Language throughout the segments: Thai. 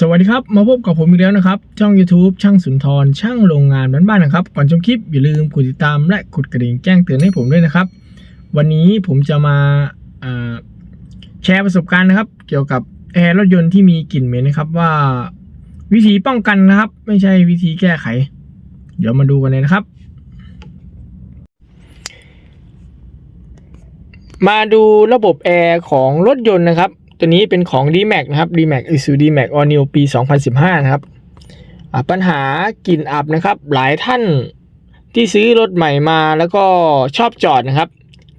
สวัสดีครับ มาพบกับผมอีกแล้วนะครับ ช่อง YouTube ช่างสุนทร ช่างโรงงานบ้านๆนะครับ ก่อนชมคลิปอย่าลืมกดติดตามและกดกระดิ่งแจ้งเตือนให้ผมด้วยนะครับ วันนี้ผมจะมาอ่าแชร์ประสบการณ์นะครับ เกี่ยวกับแอร์รถยนต์ที่มีกลิ่นเหม็นนะครับว่าวิธีป้องกันนะครับ ไม่ใช่วิธีแก้ไข เดี๋ยวมาดูกันเลยนะครับ มาดูระบบแอร์ของรถยนต์นะครับ ตัวนี้เป็นของ d m a x นะครับ d m a x i s u d m a x All New ปี 2015 นะครับปัญหากลิ่นอับนะครับ หลายท่านที่ซื้อรถใหม่มาแล้วก็ชอบจอดนะครับ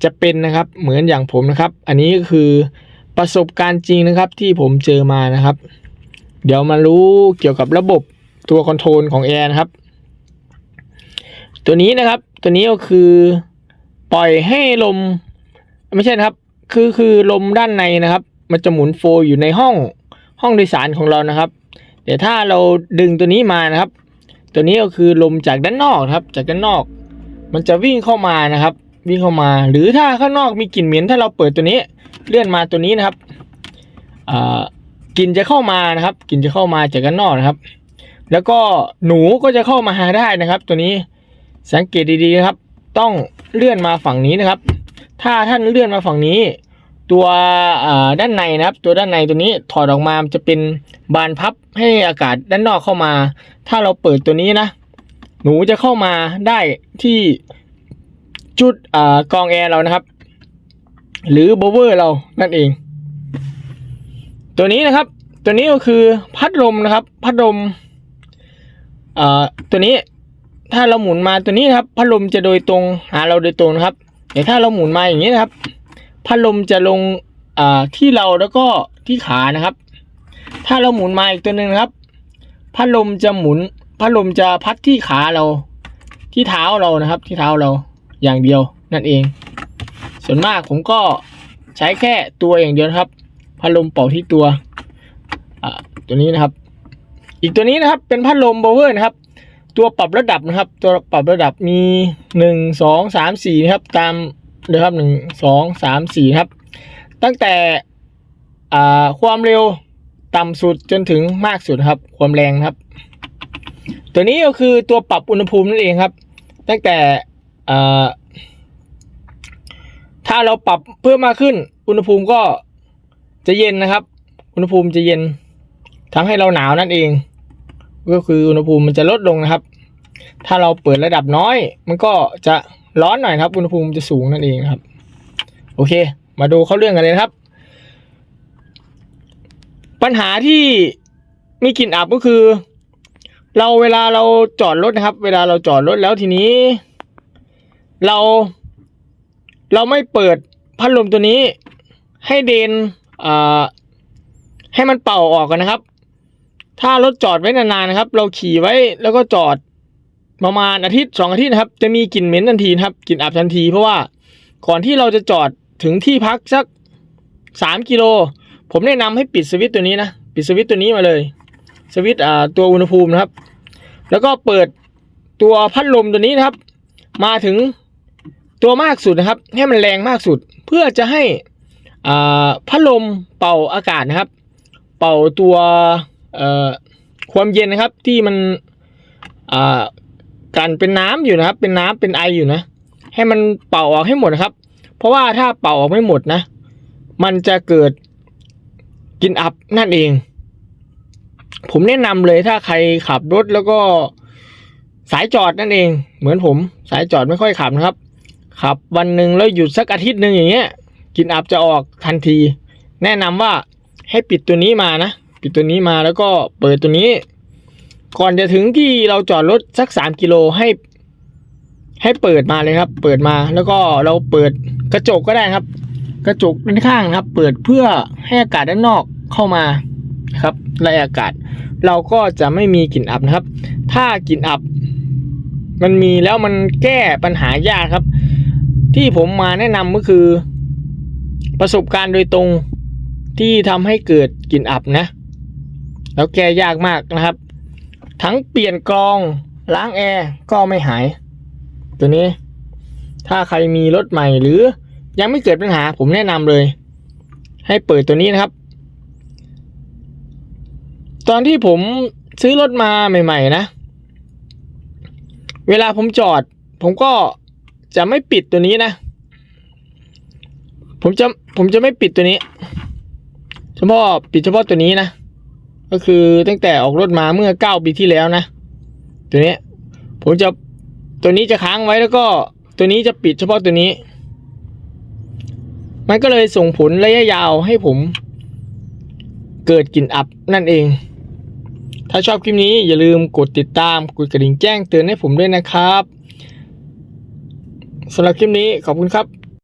จะเป็นนะครับเหมือนอย่างผมนะครับ อันนี้ก็คือประสบการณ์จริงนะครับที่ผมเจอมานะครับ เดี๋ยวมารู้เกี่ยวกับระบบตัวคอนโทรลของแอร์นะครับ ตัวนี้นะครับตัวนี้ก็คือปล่อยให้ลม ไม่ใช่นะครับ คือคือลมด้านในนะครับ มันจะหมุนโฟลอยู่ในห้องห้องโดยสารของเรานะครับ แต่ถ้าเราดึงตัวนี้มานะครับ ตัวนี้ก็คือลมจากด้านนอกครับ จากด้านนอก มันจะวิ่งเข้ามานะครับ วิ่งเข้ามา หรือถ้าข้างนอกมีกลิ่นเหม็นถ้าเราเปิดตัวนี้เลื่อนมาตัวนี้นะครับกลิ่นจะเข้ามานะครับกลิ่นจะเข้ามาจากด้านนอกนะครับ แล้วก็หนูก็จะเข้ามาหาได้นะครับ ตัวนี้สังเกตดีๆนะครับ ต้องเลื่อนมาฝั่งนี้นะครับ ถ้าท่านเลื่อนมาฝั่งนี้ ตัวด้านในนะครับ ตัวด้านในตัวนี้ถอดออกมาจะเป็นบานพับให้อากาศด้านนอกเข้ามา ถ้าเราเปิดตัวนี้นะ หนูจะเข้ามาได้ที่จุดอกรองแอร์เรานะครับ หรือโบเวอร์เรานั่นเอง ตัวนี้นะครับ ตัวนี้ก็คือพัดลมนะครับ พัดลมตัวนี้ถ้าเราหมุนมาตัวนี้นครับ พัดลมจะโดยตรงหาเราโดยตรงนะครับแต่ถ้าเราหมุนมาอย่างนี้นะครับ พัดลมจะลงที่เราแล้วก็ที่ขานะครับ ถ้าเราหมุนมาอีกตัวหนึ่งครับ พัดลมจะหมุน พัดลมจะพัดที่ขาเรา ที่เท้าเรานะครับ ที่เท้าเราอย่างเดียวนั่นเอง ส่วนมากผมก็ใช้แค่ตัวอย่างเดียวครับ พัดลมเป่าที่ตัวอ่าตัวนี้นะครับ อีกตัวนี้นะครับเป็นพัดลมโบเวอร์นะครับ ตัวปรับระดับนะครับ ตัวปรับระดับมีหนึ่งสองสามสี่นะครับตาม เลยครับหนึ่งสองสามสี่ครับ ตั้งแต่ความเร็วต่ำสุดจนถึงมากสุดครับ ความแรงครับ ตัวนี้ก็คือตัวปรับอุณหภูมินั่นเองครับ ตั้งแต่ถ้าเราปรับเพิ่มมากขึ้น อุณหภูมิก็จะเย็นนะครับ อุณหภูมิจะเย็นทำให้เราหนาวนั่นเอง ก็คืออุณหภูมิมันจะลดลงนะครับ ถ้าเราเปิดระดับน้อย มันก็จะ ร้อนหน่อยครับ อุณหภูมิจะสูงนั่นเองครับ โอเค มาดูเข้าเรื่องกันเลยครับ ปัญหาที่มีกลิ่นอับก็คือ เราเวลาเราจอดรถนะครับ เวลาเราจอดรถแล้วทีนี้ เรา เราไม่เปิดพัดลมตัวนี้ ให้เดนอ่าให้มันเป่าออกกันนะครับ ถ้ารถจอดไว้นานๆนะครับ เราขี่ไว้แล้วก็จอด ประมาณอาทิตย์สองอาทิตย์นะครับ จะมีกลิ่นเหม็นทันทีนะครับกลิ่นอับทันที เพราะว่าก่อนที่เราจะจอดถึงที่พักสักสามกิโล ผมแนะนำให้ปิดสวิตตัวนี้นะปิดสวิตตัวนี้มาเลย สวิตอ่าตัวอุณหภูมินะครับ แล้วก็เปิดตัวพัดลมตัวนี้นะครับ มาถึงตัวมากสุดนะครับ ให้มันแรงมากสุด เพื่อจะให้อ่าพัดลมเป่าอากาศนะครับ เป่าตัวความเย็นนะครับที่มัน กันเป็นน้ำอยู่นะครับ เป็นน้ำเป็นไออยู่นะ ให้มันเป่าออกให้หมดนะครับ เพราะว่าถ้าเป่าออกไม่หมดนะ มันจะเกิดกินอับนั่นเอง ผมแนะนำเลยถ้าใครขับรถแล้วก็สายจอดนั่นเอง เหมือนผม สายจอดไม่ค่อยขับนะครับ ขับวันหนึ่งแล้วหยุดสักอาทิตย์หนึ่งอย่างเงี้ยกินอับจะออกทันที แนะนำว่าให้ปิดตัวนี้มานะ ปิดตัวนี้มาแล้วก็เปิดตัวนี้ ก่อนจะถึงที่เราจอดรถสักสามกิโลให้ ให้เปิดมาเลยครับ เปิดมาแล้วก็เราเปิดกระจกก็ได้ครับ กระจกด้านข้างนะครับ เปิดเพื่อให้อากาศด้านนอกเข้ามาครับไล่อากาศ เราก็จะไม่มีกลิ่นอับนะครับ ถ้ากลิ่นอับ มันมีแล้วมันแก้ปัญหายากครับ ที่ผมมาแนะนำก็คือ ประสบการณ์โดยตรงที่ทำให้เกิดกลิ่นอับนะ แล้วแก้ยากมากนะครับ ทั้งเปลี่ยนกรองล้างแอร์ก็ไม่หาย ตัวนี้ ถ้าใครมีรถใหม่หรือยังไม่เกิดปัญหา ผมแนะนำเลย ให้เปิดตัวนี้นะครับ ตอนที่ผมซื้อรถมาใหม่ ๆ นะ เวลาผมจอด ผมก็จะไม่ปิดตัวนี้นะ ผมจะผมจะไม่ปิดตัวนี้ เฉพาะปิดเฉพาะตัวนี้นะ ก็คือตั้งแต่ออกรถมาเมื่อเก้าปีที่แล้วนะ ตัวนี้ผมจะตัวนี้จะค้างไว้แล้วก็ตัวนี้จะปิดเฉพาะตัวนี้ มันก็เลยส่งผลระยะยาวให้ผม เกิดกลิ่นอับนั่นเอง ถ้าชอบคลิปนี้อย่าลืมกดติดตามกดกระดิ่งแจ้งเตือนให้ผมด้วยนะครับสำหรับคลิปนี้ขอบคุณครับ